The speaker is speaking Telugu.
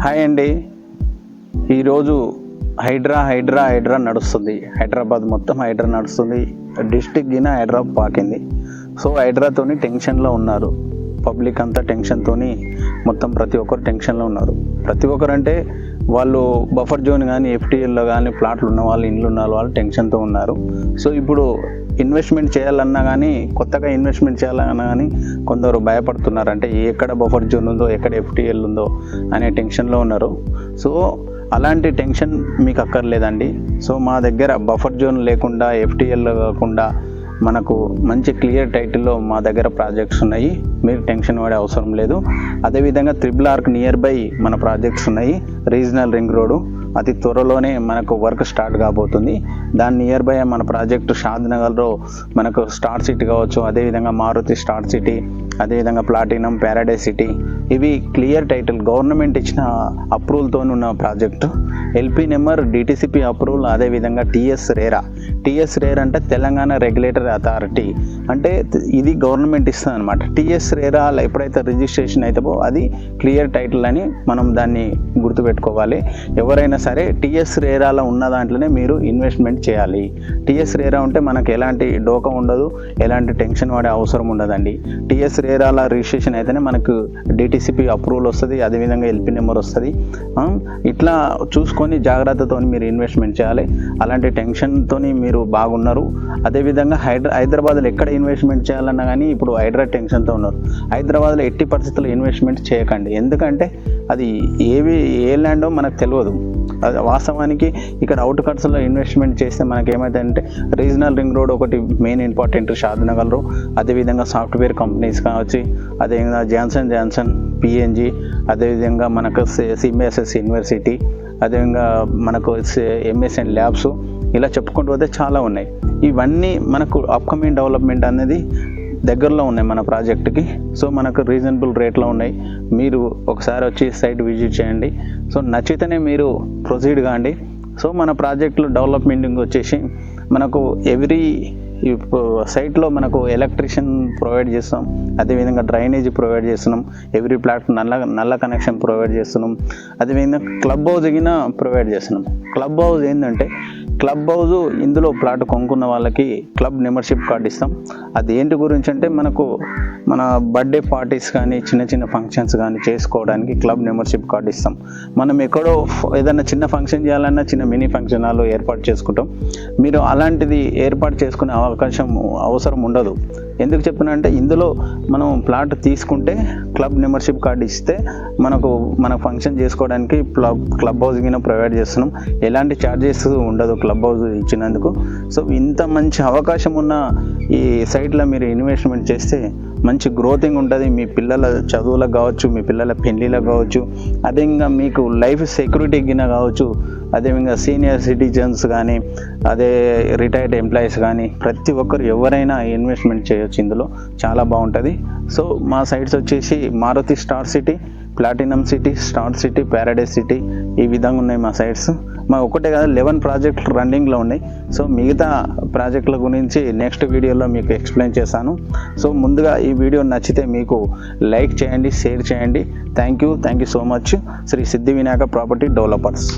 హాయ్ అండి. ఈరోజు హైడ్రా హైడ్రా హైడ్రా నడుస్తుంది. హైదరాబాద్ మొత్తం హైడ్రా నడుస్తుంది. డిస్టిక్ గిన హైడ్రా పాకింది. సో హైడ్రాతోని టెన్షన్లో ఉన్నారు. పబ్లిక్ అంతా టెన్షన్తోని మొత్తం ప్రతి ఒక్కరు టెన్షన్లో ఉన్నారు. ప్రతి ఒక్కరు అంటే వాళ్ళు బఫర్ జోన్ కానీ ఎఫ్టీఎల్లో కానీ ప్లాట్లు ఉన్న వాళ్ళు ఇండ్లు ఉన్న వాళ్ళు టెన్షన్తో ఉన్నారు. సో ఇప్పుడు ఇన్వెస్ట్మెంట్ చేయాలన్నా కానీ కొత్తగా ఇన్వెస్ట్మెంట్ చేయాలన్నా కానీ కొందరు భయపడుతున్నారు. అంటే ఎక్కడ బఫర్ జోన్ ఉందో ఎక్కడ ఎఫ్టీఎల్ ఉందో అనే టెన్షన్లో ఉన్నారు. సో అలాంటి టెన్షన్ మీకు అక్కర్లేదండి. సో మా దగ్గర బఫర్ జోన్ లేకుండా ఎఫ్టీఎల్ కాకుండా మనకు మంచి క్లియర్ టైటిల్లో మా దగ్గర ప్రాజెక్ట్స్ ఉన్నాయి. మీరు టెన్షన్ పడే అవసరం లేదు. అదేవిధంగా త్రిబుల్ ఆర్క్ నియర్ బై మన ప్రాజెక్ట్స్ ఉన్నాయి. రీజనల్ రింగ్ రోడ్డు అతి త్వరలోనే మనకు వర్క్ స్టార్ట్ కాబోతుంది. దాని నియర్ బై మన ప్రాజెక్టు షాద్ నగర్లో మనకు స్టార్ సిటీ కావచ్చు. అదేవిధంగా మారుతి స్టార్ సిటీ అదేవిధంగా ప్లాటినం ప్యారడైజ్ సిటీ ఇవి క్లియర్ టైటిల్ గవర్నమెంట్ ఇచ్చిన అప్రూవల్తో ఉన్న project LP number DTCP approval అదేవిధంగా టిఎస్ రేరా టిఎస్ రేర్ అంటే తెలంగాణ రెగ్యులేటర్ అథారిటీ అంటే ఇది గవర్నమెంట్ ఇస్తుంది అనమాట టిఎస్ రేరా ఎప్పుడైతే రిజిస్ట్రేషన్ అవుతుందో అది క్లియర్ టైటిల్ అని మనం దాన్ని గుర్తుపెట్టుకోవాలి. ఎవరైనా సరే టిఎస్ రేరాలో ఉన్న దాంట్లోనే మీరు ఇన్వెస్ట్మెంట్ చేయాలి. టిఎస్ రేరా ఉంటే మనకు ఎలాంటి డోకా ఉండదు ఎలాంటి టెన్షన్ పడే అవసరం ఉండదండి. టిఎస్ రేరాల రిజిస్ట్రేషన్ అయితేనే మనకు డిటీసీపీ అప్రూవల్ వస్తుంది అదేవిధంగా ఎల్పి నెంబర్ వస్తుంది. ఇట్లా చూసుకొని జాగ్రత్తతో మీరు ఇన్వెస్ట్మెంట్ చేయాలి. అలాంటి టెన్షన్తో మీరు బాగున్నారు. అదేవిధంగా హైదరా హైదరాబాద్లో ఎక్కడ ఇన్వెస్ట్మెంట్ చేయాలన్నా కానీ ఇప్పుడు హైడ్రా టెన్షన్తో ఉన్నారు. హైదరాబాద్లో ఎట్టి పరిస్థితుల్లో ఇన్వెస్ట్మెంట్ చేయకండి. ఎందుకంటే అది ఏవి ఏ ల్యాండో మనకు తెలియదు అది వాస్తవానికి ఇక్కడ అవుట్ కట్స్లో ఇన్వెస్ట్మెంట్ చేస్తే మనకి ఏమైందంటే రీజనల్ రింగ్ రోడ్ ఒకటి మెయిన్ ఇంపార్టెంట్ షాద్నగర్ అదేవిధంగా సాఫ్ట్వేర్ కంపెనీస్ కావచ్చు అదేవిధంగా జాన్సన్ జాన్సన్ పిఎన్జి అదేవిధంగా మనకు సిఎంఎస్ఎస్ యూనివర్సిటీ అదేవిధంగా మనకు ఎంఎస్ఎన్ ల్యాబ్స్ ఇలా చెప్పుకుంటూ పోతే చాలా ఉన్నాయి. ఇవన్నీ మనకు అప్కమింగ్ డెవలప్మెంట్ అనేది దగ్గరలో ఉన్నాయి మన ప్రాజెక్ట్కి. సో మనకు రీజనబుల్ రేట్లో ఉన్నాయి. మీరు ఒకసారి వచ్చి సైట్ విజిట్ చేయండి. సో నచ్చితేనే మీరు ప్రొసీడ్ కాండి. సో మన ప్రాజెక్టులో డెవలప్మెంట్ వచ్చేసి మనకు ఎవ్రీ సైట్లో మనకు ఎలక్ట్రిషియన్ ప్రొవైడ్ చేస్తాం అదేవిధంగా డ్రైనేజ్ ప్రొవైడ్ చేస్తున్నాం. ఎవ్రీ ప్లాట్ నల్ల నల్ల కనెక్షన్ ప్రొవైడ్ చేస్తున్నాం. అదేవిధంగా క్లబ్ హౌస్ గిన ప్రొవైడ్ చేస్తున్నాం. క్లబ్ హౌస్ ఏంటంటే క్లబ్ హౌస్ ఇందులో ప్లాట్ కొనుక్కున్న వాళ్ళకి క్లబ్ మెంబర్షిప్ కార్డు ఇస్తాం. అది ఏంటి గురించి అంటే మనకు మన బర్త్డే పార్టీస్ కానీ చిన్న చిన్న ఫంక్షన్స్ కానీ చేసుకోవడానికి క్లబ్ మెంబర్షిప్ కార్డు ఇస్తాం. మనం ఎక్కడో ఏదైనా చిన్న ఫంక్షన్ చేయాలన్నా చిన్న మినీ ఫంక్షన్ హాల్ ఏర్పాటు చేసుకుంటాం. మీరు అలాంటిది ఏర్పాటు చేసుకునే అవకాశం అవసరం ఉండదు. ఎందుకు చెప్తున్నా అంటే ఇందులో మనం ప్లాట్ తీసుకుంటే క్లబ్ మెంబర్షిప్ కార్డు ఇస్తే మనకు మన ఫంక్షన్ చేసుకోవడానికి క్లబ్ క్లబ్ హౌస్ కింద ప్రొవైడ్ చేస్తున్నాం. ఎలాంటి ఛార్జెస్ ఉండదు క్లబ్ హౌస్ ఇచ్చినందుకు. సో ఇంత మంచి అవకాశం ఉన్న ఈ సైట్లో మీరు ఇన్వెస్ట్మెంట్ చేస్తే మంచి గ్రోతింగ్ ఉంటుంది. మీ పిల్లల చదువులకు కావచ్చు మీ పిల్లల పెళ్ళిళ్ళకు కావచ్చు అదేవిధంగా మీకు లైఫ్ సెక్యూరిటీ కింద కావచ్చు అదేవిధంగా సీనియర్ సిటిజన్స్ కానీ అదే రిటైర్డ్ ఎంప్లాయీస్ కానీ ప్రతి ఒక్కరు ఎవరైనా ఇన్వెస్ట్మెంట్ చేయొచ్చు ఇందులో. చాలా బాగుంటుంది. సో మా సైట్స్ వచ్చేసి Maruti star city platinum city star city paradise city ఈ విధంగా ఉన్నాయి మా సైట్స్ మా ఒకటే కాదు లెవెన్ ప్రాజెక్టులు రన్నింగ్లో ఉన్నాయి. సో మిగతా ప్రాజెక్టుల గురించి నెక్స్ట్ వీడియోలో మీకు ఎక్స్ప్లెయిన్ చేశాను సో ముందుగా ఈ వీడియో నచ్చితే మీకు లైక్ చేయండి షేర్ చేయండి. Thank you thank you so much Shri Siddhi Vinayaka property developers